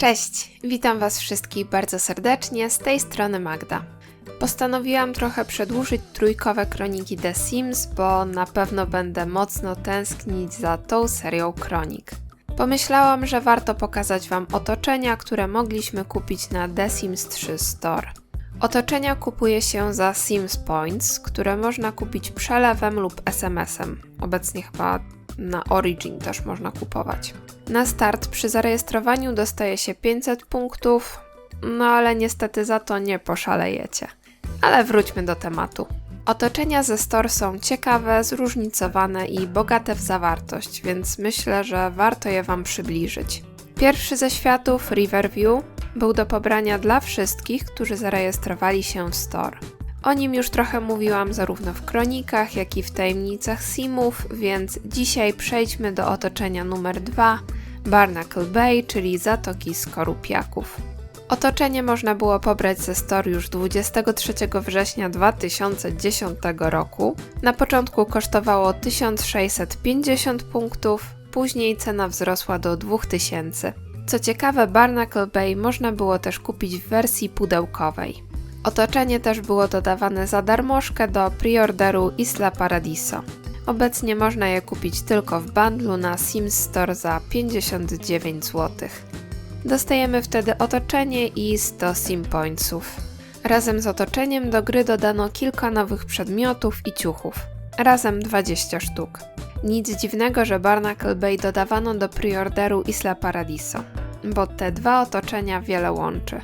Cześć, witam Was wszystkich bardzo serdecznie, z tej strony Magda. Postanowiłam trochę przedłużyć trójkowe kroniki The Sims, bo na pewno będę mocno tęsknić za tą serią kronik. Pomyślałam, że warto pokazać Wam otoczenia, które mogliśmy kupić na The Sims 3 Store. Otoczenia kupuje się za Sims Points, które można kupić przelewem lub SMS-em. Obecnie chyba na Origin też można kupować. Na start przy zarejestrowaniu dostaje się 500 punktów, no ale niestety za to nie poszalejecie. Ale wróćmy do tematu. Otoczenia ze Store są ciekawe, zróżnicowane i bogate w zawartość, więc myślę, że warto je Wam przybliżyć. Pierwszy ze światów, Riverview, był do pobrania dla wszystkich, którzy zarejestrowali się w Store. O nim już trochę mówiłam zarówno w kronikach, jak i w tajemnicach Simów, więc dzisiaj przejdźmy do otoczenia numer 2, Barnacle Bay, czyli Zatoki Skorupiaków. Otoczenie można było pobrać ze Store już 23 września 2010 roku. Na początku kosztowało 1650 punktów, później cena wzrosła do 2000. Co ciekawe, Barnacle Bay można było też kupić w wersji pudełkowej. Otoczenie też było dodawane za darmożkę do preorderu Isla Paradiso. Obecnie można je kupić tylko w bundlu na Sims Store za 59 zł. Dostajemy wtedy otoczenie i 100 sim pointsów. Razem z otoczeniem do gry dodano kilka nowych przedmiotów i ciuchów. Razem 20 sztuk. Nic dziwnego, że Barnacle Bay dodawano do preorderu Isla Paradiso, bo te dwa otoczenia wiele łączy.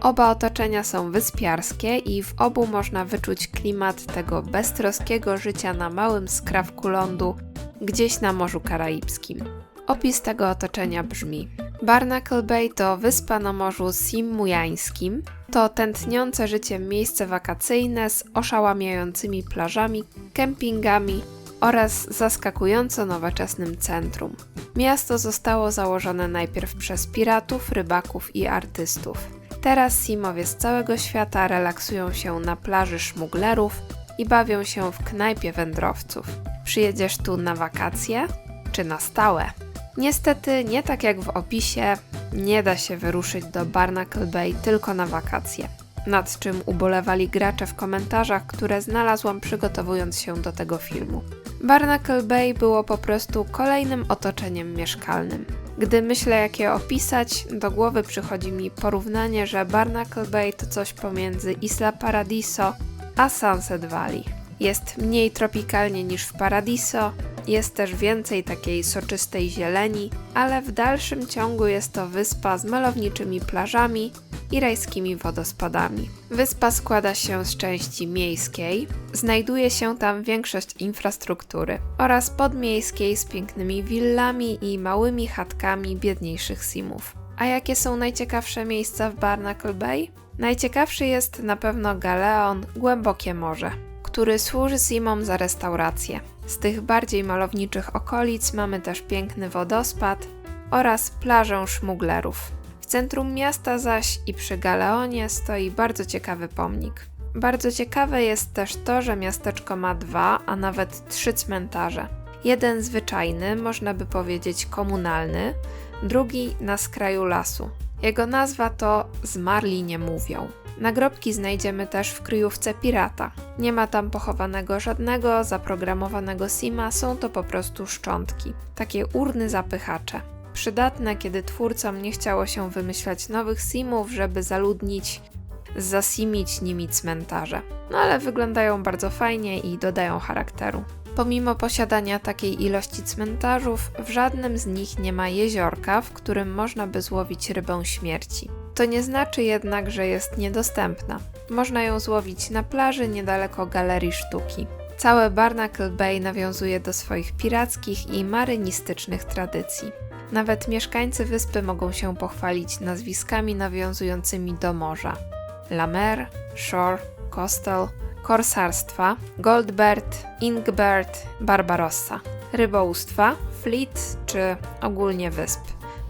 Oba otoczenia są wyspiarskie i w obu można wyczuć klimat tego beztroskiego życia na małym skrawku lądu gdzieś na Morzu Karaibskim. Opis tego otoczenia brzmi: Barnacle Bay to wyspa na Morzu Simujańskim. To tętniące życiem miejsce wakacyjne z oszałamiającymi plażami, kempingami oraz zaskakująco nowoczesnym centrum. Miasto zostało założone najpierw przez piratów, rybaków i artystów. Teraz Simowie z całego świata relaksują się na plaży szmuglerów i bawią się w knajpie wędrowców. Przyjedziesz tu na wakacje czy na stałe? Niestety, nie tak jak w opisie, nie da się wyruszyć do Barnacle Bay tylko na wakacje. Nad czym ubolewali gracze w komentarzach, które znalazłam przygotowując się do tego filmu. Barnacle Bay było po prostu kolejnym otoczeniem mieszkalnym. Gdy myślę, jak je opisać, do głowy przychodzi mi porównanie, że Barnacle Bay to coś pomiędzy Isla Paradiso a Sunset Valley. Jest mniej tropikalnie niż w Paradiso, jest też więcej takiej soczystej zieleni, ale w dalszym ciągu jest to wyspa z malowniczymi plażami i rajskimi wodospadami. Wyspa składa się z części miejskiej, znajduje się tam większość infrastruktury oraz podmiejskiej z pięknymi willami i małymi chatkami biedniejszych simów. A jakie są najciekawsze miejsca w Barnacle Bay? Najciekawszy jest na pewno Galeon, głębokie morze, który służy simom za restaurację. Z tych bardziej malowniczych okolic mamy też piękny wodospad oraz plażę szmuglerów centrum miasta zaś i przy Galeonie stoi bardzo ciekawy pomnik. Bardzo ciekawe jest też to, że miasteczko ma dwa, a nawet trzy cmentarze. Jeden zwyczajny, można by powiedzieć komunalny, drugi na skraju lasu. Jego nazwa to Zmarli nie mówią. Nagrobki znajdziemy też w kryjówce pirata. Nie ma tam pochowanego żadnego zaprogramowanego sima, są to po prostu szczątki, takie urny zapychacze przydatne, kiedy twórcom nie chciało się wymyślać nowych simów, żeby zaludnić, zasimić nimi cmentarze. No ale wyglądają bardzo fajnie i dodają charakteru. Pomimo posiadania takiej ilości cmentarzów, w żadnym z nich nie ma jeziorka, w którym można by złowić rybę śmierci. To nie znaczy jednak, że jest niedostępna. Można ją złowić na plaży niedaleko galerii sztuki. Całe Barnacle Bay nawiązuje do swoich pirackich i marynistycznych tradycji. Nawet mieszkańcy wyspy mogą się pochwalić nazwiskami nawiązującymi do morza. La Mer, Shore, Coastal, korsarstwa, Goldbird, Inkbird, Barbarossa, rybołówstwa, Fleet czy ogólnie wysp.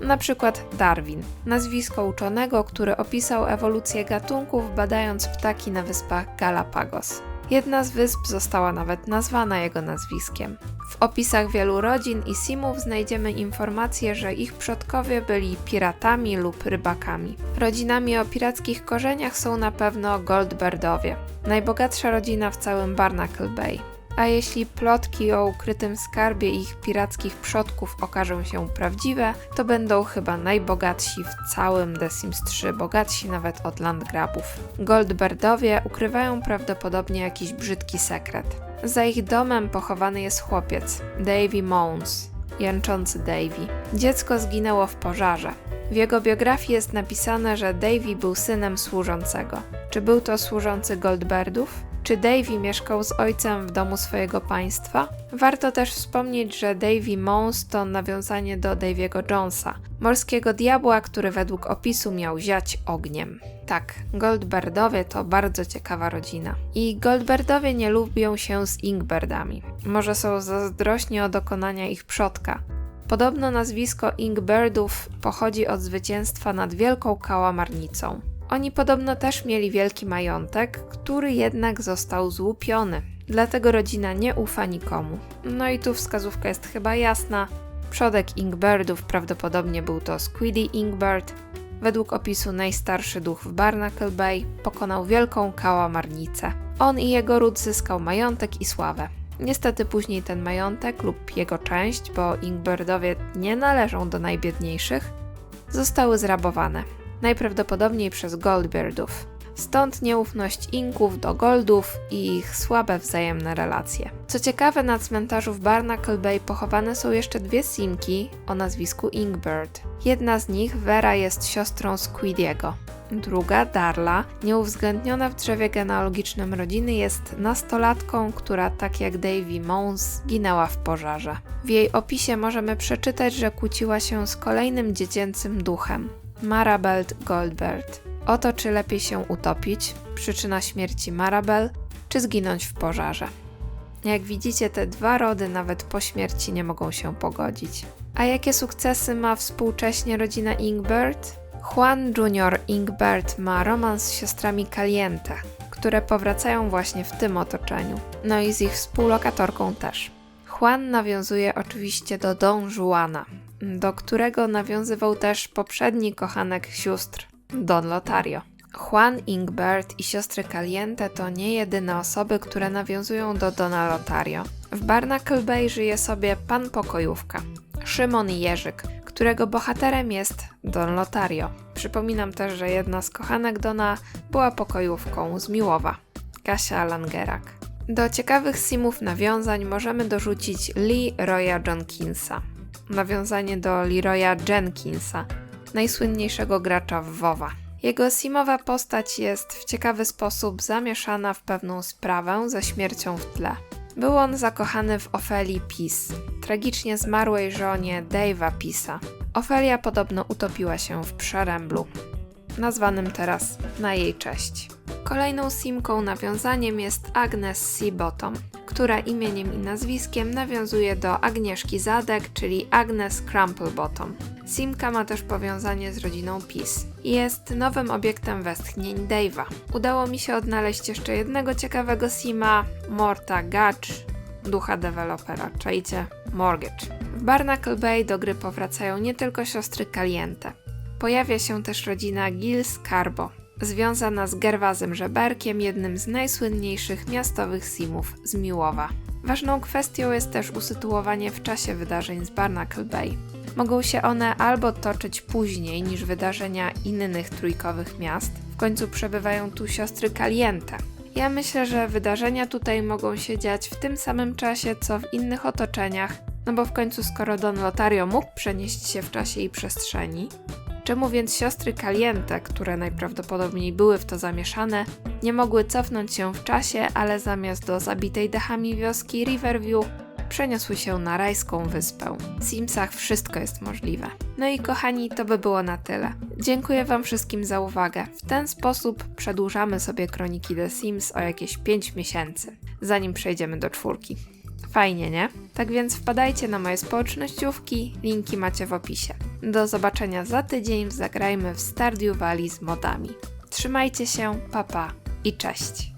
Na przykład Darwin, nazwisko uczonego, który opisał ewolucję gatunków badając ptaki na wyspach Galapagos. Jedna z wysp została nawet nazwana jego nazwiskiem. W opisach wielu rodzin i simów znajdziemy informacje, że ich przodkowie byli piratami lub rybakami. Rodzinami o pirackich korzeniach są na pewno Goldberdowie, najbogatsza rodzina w całym Barnacle Bay. A jeśli plotki o ukrytym skarbie ich pirackich przodków okażą się prawdziwe, to będą chyba najbogatsi w całym The Sims 3, bogatsi nawet od landgrabów. Goldberdowie ukrywają prawdopodobnie jakiś brzydki sekret. Za ich domem pochowany jest chłopiec, Davy Mons, jęczący Davy. Dziecko zginęło w pożarze. W jego biografii jest napisane, że Davy był synem służącego. Czy był to służący Goldberdów? Czy Davy mieszkał z ojcem w domu swojego państwa? Warto też wspomnieć, że Davy Mons to nawiązanie do Davy'ego Jonesa, morskiego diabła, który według opisu miał ziać ogniem. Tak, Goldberdowie to bardzo ciekawa rodzina. I Goldberdowie nie lubią się z Ingbirdami. Może są zazdrośni o dokonania ich przodka. Podobno nazwisko Ingbirdów pochodzi od zwycięstwa nad wielką kałamarnicą. Oni podobno też mieli wielki majątek, który jednak został złupiony. Dlatego rodzina nie ufa nikomu. No i tu wskazówka jest chyba jasna. Przodek Ingbirdów prawdopodobnie był to Squiddy Ingbird. Według opisu najstarszy duch w Barnacle Bay pokonał wielką kałamarnicę. On i jego ród zyskał majątek i sławę. Niestety później ten majątek lub jego część, bo Ingbirdowie nie należą do najbiedniejszych, zostały zrabowane najprawdopodobniej przez Goldbeardów. Stąd nieufność Inków do Goldów i ich słabe wzajemne relacje. Co ciekawe, na cmentarzu w Barnacle Bay pochowane są jeszcze dwie Simki o nazwisku Ingbird. Jedna z nich, Vera, jest siostrą Squidiego. Druga, Darla, nieuwzględniona w drzewie genealogicznym rodziny, jest nastolatką, która, tak jak Davy Mons, zginęła w pożarze. W jej opisie możemy przeczytać, że kłóciła się z kolejnym dziecięcym duchem. Marabelt Goldberg. Oto czy lepiej się utopić, przyczyna śmierci Marabel, czy zginąć w pożarze. Jak widzicie, te dwa rody nawet po śmierci nie mogą się pogodzić. A jakie sukcesy ma współcześnie rodzina Ingbert? Juan Jr. Ingbert ma romans z siostrami Caliente, które powracają właśnie w tym otoczeniu. No i z ich współlokatorką też. Juan nawiązuje oczywiście do Don Juana, do którego nawiązywał też poprzedni kochanek sióstr, Don Lotario. Juan Ingbert i siostry Caliente to nie jedyne osoby, które nawiązują do Dona Lotario. W Barnacle Bay żyje sobie pan pokojówka, Szymon Jerzyk, którego bohaterem jest Don Lotario. Przypominam też, że jedna z kochanek Dona była pokojówką z Miłowa, Kasia Langerak. Do ciekawych simów nawiązań możemy dorzucić Lee Roya Jonkinsa, nawiązanie do Leroya Jenkinsa, najsłynniejszego gracza w WoWa. Jego simowa postać jest w ciekawy sposób zamieszana w pewną sprawę ze śmiercią w tle. Był on zakochany w Ofelii Peace, tragicznie zmarłej żonie Dave'a Peace'a. Ofelia podobno utopiła się w przeręblu, nazwanym teraz na jej cześć. Kolejną simką nawiązaniem jest Agnes C. Która imieniem i nazwiskiem nawiązuje do Agnieszki Zadek, czyli Agnes Crumplebottom. Simka ma też powiązanie z rodziną Peace. Jest nowym obiektem westchnień Dave'a. Udało mi się odnaleźć jeszcze jednego ciekawego sima, Morta Gacz, ducha dewelopera, czajcie, Mortgage. W Barnacle Bay do gry powracają nie tylko siostry Caliente. Pojawia się też rodzina Gills Carbo, związana z Gerwazem Żeberkiem, jednym z najsłynniejszych miastowych simów z Miłowa. Ważną kwestią jest też usytuowanie w czasie wydarzeń z Barnacle Bay. Mogą się one albo toczyć później niż wydarzenia innych trójkowych miast, w końcu przebywają tu siostry Caliente. Ja myślę, że wydarzenia tutaj mogą się dziać w tym samym czasie co w innych otoczeniach, no bo w końcu skoro Don Lotario mógł przenieść się w czasie i przestrzeni, Czemu więc siostry Caliente, które najprawdopodobniej były w to zamieszane, nie mogły cofnąć się w czasie, ale zamiast do zabitej dechami wioski Riverview przeniosły się na rajską wyspę. W Simsach wszystko jest możliwe. No i kochani, to by było na tyle. Dziękuję Wam wszystkim za uwagę. W ten sposób przedłużamy sobie kroniki The Sims o jakieś 5 miesięcy, zanim przejdziemy do czwórki. Fajnie, nie? Tak więc wpadajcie na moje społecznościówki, linki macie w opisie. Do zobaczenia za tydzień Zagrajmy w Stardew Valley z modami. Trzymajcie się, papa pa i cześć!